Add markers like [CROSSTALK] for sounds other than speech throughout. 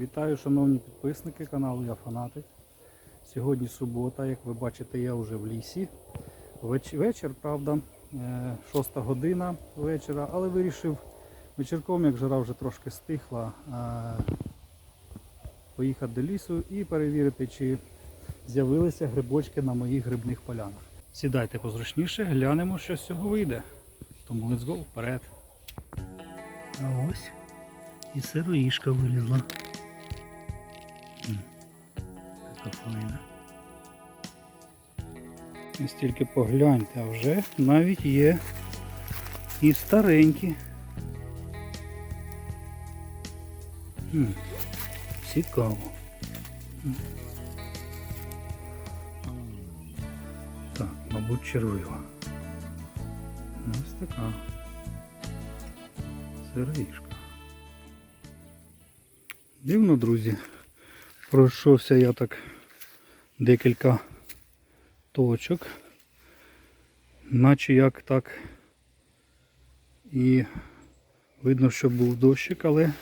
Вітаю, шановні підписники каналу Я Фанатик. Сьогодні субота, як ви бачите, я вже в лісі. Веч- Вечір, правда, е, шоста година вечора, але вирішив вечірком, як жара вже трошки стихла, е, поїхати до лісу і перевірити, чи з'явилися грибочки на моїх грибних полянах. Сідайте позручніше, глянемо, що з цього вийде. Тому let's go вперед. А ось і сироїшка вилізла. Така файна. Ось тільки погляньте, а вже навіть є і старенькі. М, Цікаво. Так, мабуть, червива. Ось така. Сироїшка. Дивно, друзі. Пройшовся я так декілька точок. Наче як так. І видно, що був дощик, але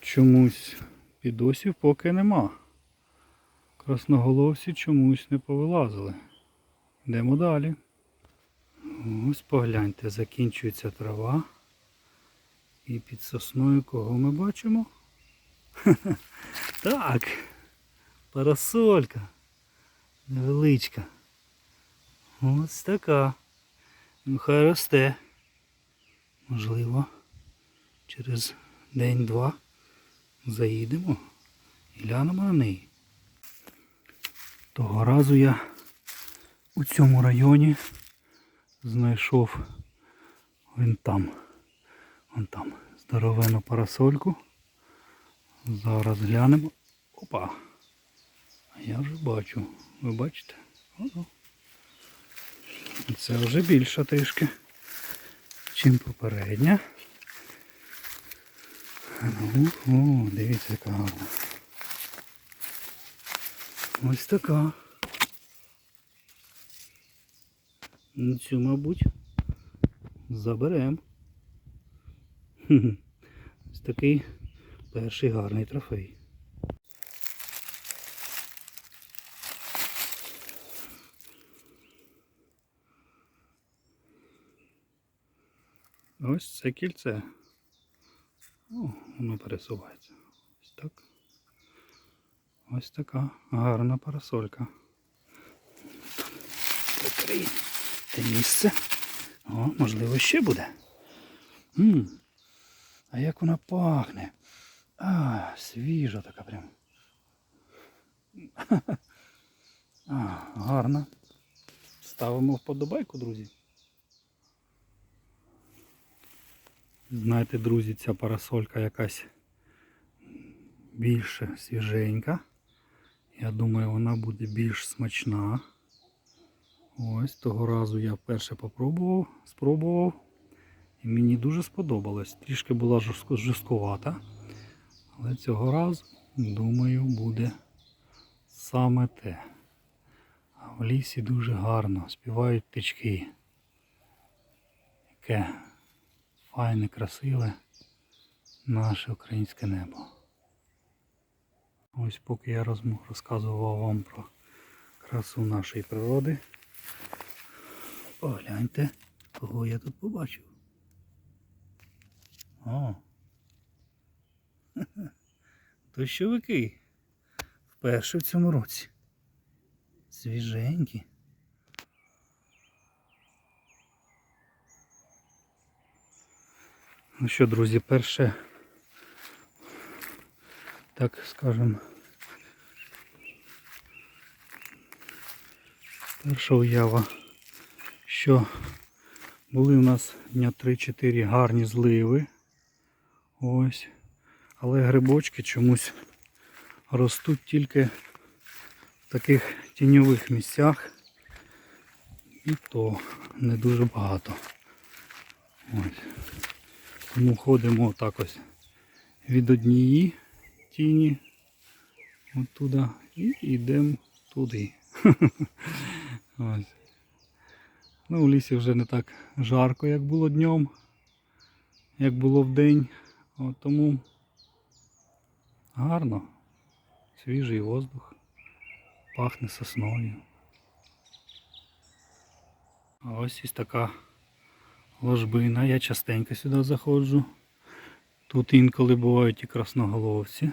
чомусь підосів поки нема. Красноголовці чомусь не повилазили. Йдемо далі. Ось погляньте, закінчується трава. І під сосною кого ми бачимо? [LAUGHS] Так, парасолька. Невеличка. Ось така. Ну хай росте. Можливо, через день-два заїдемо і глянемо на неї. Того разу я у цьому районі знайшов він там. Вон там здоровену парасольку. Зараз глянемо. Опа. Я вже бачу. Ви бачите? Ого. Це вже більша трішки, чим попередня. Ну, о, дивіться, яка гарна. Ось така. Ну, Цю, мабуть, заберемо. [LAUGHS] Ось такий перший гарний трофей. Ось це кільце. О, воно пересувається. Ось так. Ось така гарна парасолька. Закриємо те місце. О, можливо, ще буде. м а як вона пахне? А, свіжа така прям. [LAUGHS] А, гарна. Ставимо вподобайку, друзі. Знаєте, друзі, ця парасолька якась більше свіженька. Я думаю, вона буде більш смачна. Ось того разу я вперше попробував, спробував. І мені дуже сподобалось. Трішки була жорстко- жорсткувата. Але цього разу, думаю, буде саме те. А в лісі дуже гарно співають птички. Яке файне, красиве наше українське небо. Ось поки я розказував вам про красу нашої природи. Погляньте, кого я тут побачив. О. [LAUGHS] Дощовики. Вперше в цьому році. Свіженькі. Ну що, друзі, перше, так скажем, перша уява, що були у нас дня 3-4 гарні зливи. Ось. Але грибочки чомусь ростуть тільки в таких тіньових місцях. І то не дуже багато. Ось. Тому ходимо отак ось від однієї тіні оттуда і йдемо туди. [LAUGHS] Ось. Ну, у лісі вже не так жарко, як було днем, як було вдень. От тому Гарно. Свіжий воздух. Пахне сосною. А ось ось така ложбина. Я частенько сюди заходжу. Тут інколи бувають і красноголовці.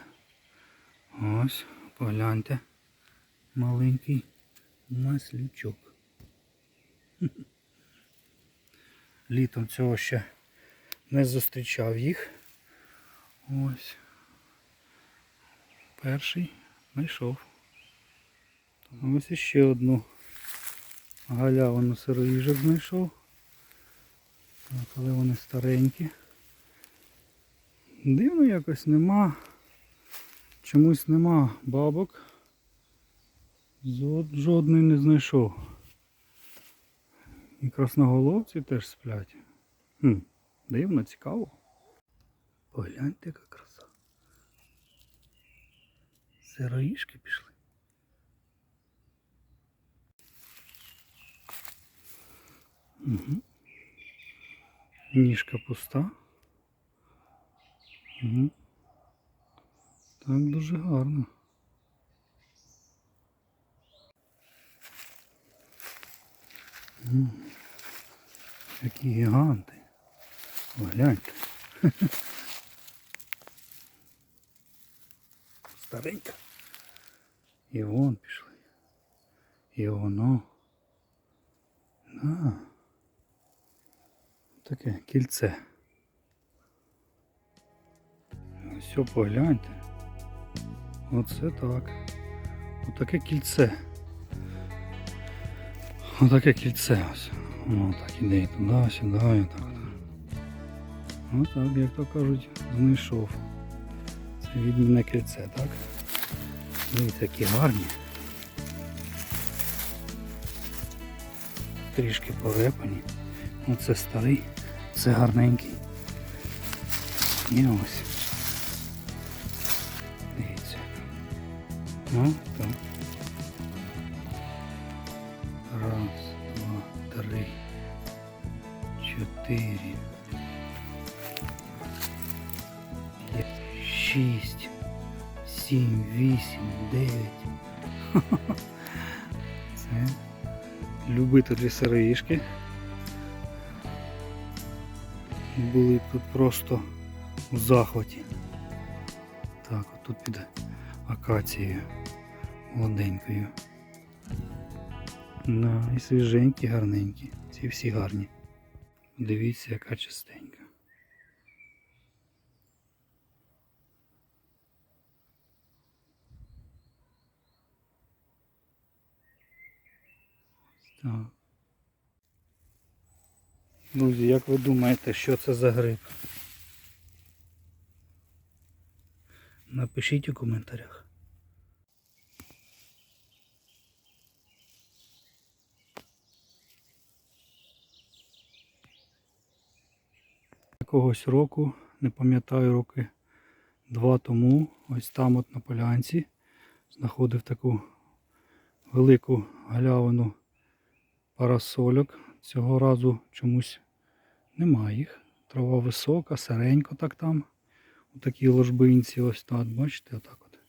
Ось, погляньте. Маленький маслючок. Літом цього ще не зустрічав їх. Ось. Перший знайшов. Ось іще одну галявину сироїжок знайшов. Так, але вони старенькі. Дивно якось нема. Чомусь нема бабок. Жодної не знайшов. І красноголовці теж сплять. Хм, дивно, цікаво. Погляньте, яка краса. Сироїшки пішли. Угу. Ніжка пуста. Угу. Так дуже гарно. М. Які гіганти. Погляньте. [LAUGHS] Старенька. І вон пішли. І воно. На. Таке кільце. Все, погляньте. Оце так. Отаке кільце. Отаке кільце ось. Воно так іде і туди, сюди, так. Отак, як то кажуть, знайшов. Це відмінне кільце, так? Дивіться, такі гарні. Трішки порепані. Оце старий, це гарненький. І ось. Дивіться. Ну, так. Вісім, дев'ять. [LAUGHS] Це любителі сироїшки. Були тут просто в захваті. Так, отут під акацією молоденькою. Да, і свіженькі, гарненькі. Ці всі гарні. Дивіться, яка чистенька. Друзі, як ви думаєте, що це за гриб? Напишіть у коментарях. Якогось року, не пам'ятаю роки два тому, ось там от на полянці знаходив таку велику галявину парасольок. Цього разу чомусь немає їх. Трава висока, сиренько так там. У такій ложбинці ось так, бачите, отак от.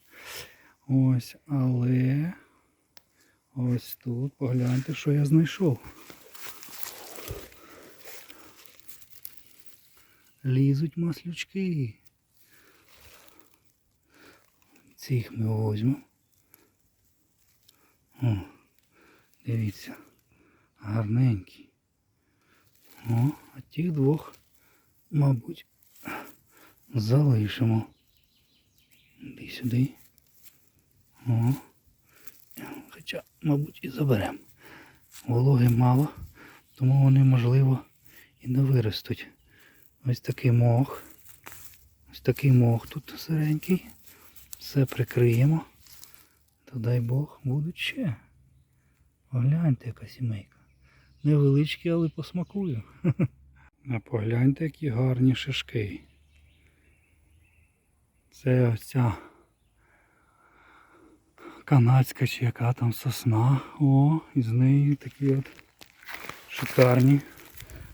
Ось, але ось тут погляньте, що я знайшов. Лізуть маслючки. Цих ми візьмемо. О, дивіться, гарненький. О, а тих двох, мабуть, залишимо. Іди сюди. О. Хоча, мабуть, і заберемо. Вологи мало, тому вони, можливо, і не виростуть. Ось такий мох. Ось такий мох тут сиренький. Все прикриємо. То дай Бог будуть ще. Погляньте, яка сімейка. Невеличкі, але посмакую. [LAUGHS] А погляньте, які гарні шишки. Це ось ця канадська чи яка там сосна. О, із неї такі от шикарні,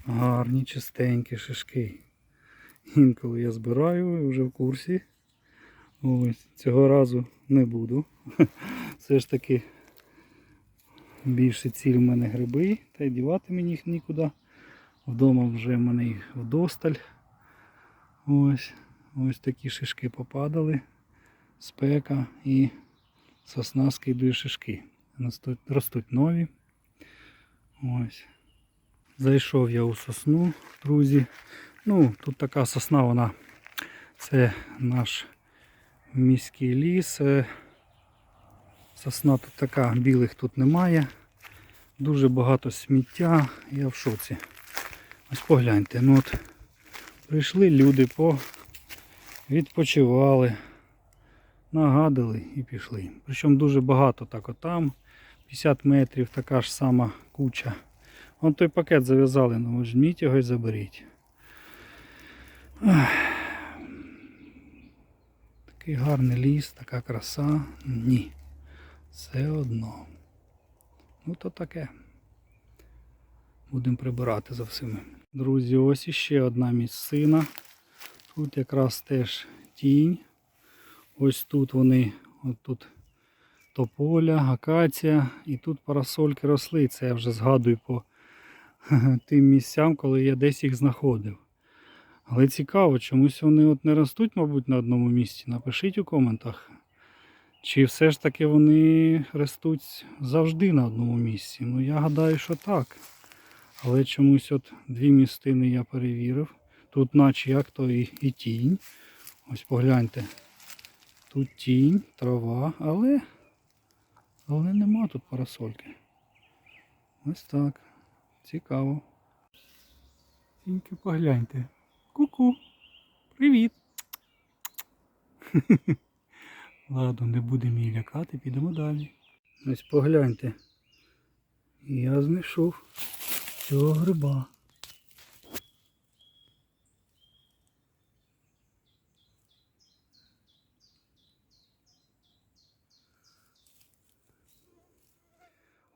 гарні, чистенькі шишки. Інколи я збираю вже в курсі. Ось, цього разу не буду. [LAUGHS] Все ж таки більше ціль в мене гриби, та й дівати мені їх нікуди. Вдома вже в мене їх вдосталь. Ось, ось такі шишки попадали. Спека і сосна скидує шишки. Ростуть, нові. Ось. Зайшов я у сосну, друзі. Ну, тут така сосна, вона це наш міський ліс. Сосна тут така, білих тут немає. Дуже багато сміття. Я в шоці. Ось погляньте, ну от прийшли люди, по відпочивали, нагадали і пішли. Причому дуже багато так отам. 50 метрів така ж сама куча. Вон той пакет зав'язали, ну візьміть його і заберіть. Такий гарний ліс, така краса. Ні. Все одно. Ну то таке. Будемо прибирати за всіми. Друзі, ось іще одна місцина. Тут якраз теж тінь. Ось тут вони, от тут тополя, акація, і тут парасольки росли. Це я вже згадую по [LAUGHS] тим місцям, коли я десь їх знаходив. Але цікаво, чомусь вони от не ростуть, мабуть, на одному місці. Напишіть у коментах. Чи все ж таки вони ростуть завжди на одному місці? Ну я гадаю, що так. Але чомусь от дві містини я перевірив. Тут наче як то і, і тінь. Ось погляньте. Тут тінь, трава, але, але нема тут парасольки. Ось так. Цікаво. Тільки погляньте. Ку-ку. Привіт. [LAUGHS] Ладно, не будемо її лякати, підемо далі. Ось погляньте. Я знайшов цього гриба.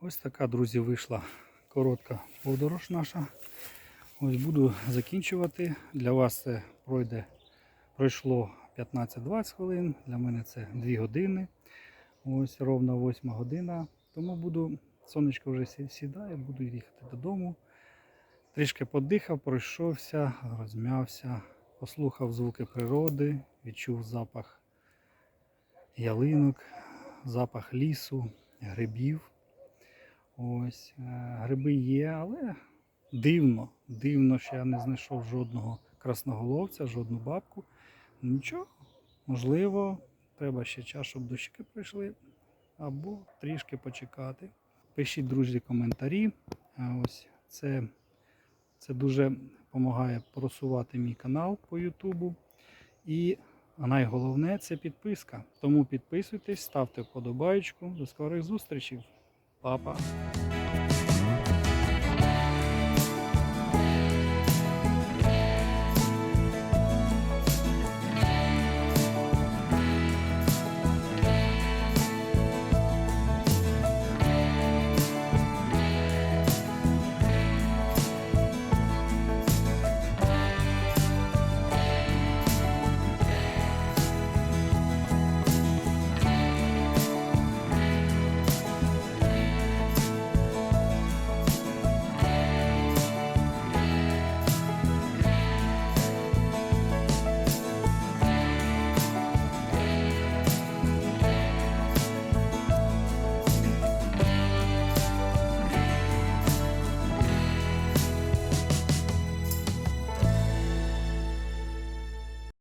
Ось така, друзі, вийшла коротка подорож наша. Ось буду закінчувати. Для вас це пройде, пройшло 15-20 хвилин, для мене це 2 години. Ось ровно 8 година. Тому буду, сонечко вже сідає, буду їхати додому. Трішки подихав, пройшовся, розм'явся, послухав звуки природи, відчув запах ялинок, запах лісу, грибів. Ось, е, гриби є, але дивно, дивно, що я не знайшов жодного красноголовця, жодну бабку. Нічого, можливо, треба ще час, щоб дощики прийшли, або трішки почекати. Пишіть, друзі, коментарі. Ось це, це дуже допомагає просувати мій канал по Ютубу. І найголовне це підписка. Тому підписуйтесь, ставте вподобайку. До скорих зустрічей. Па-па.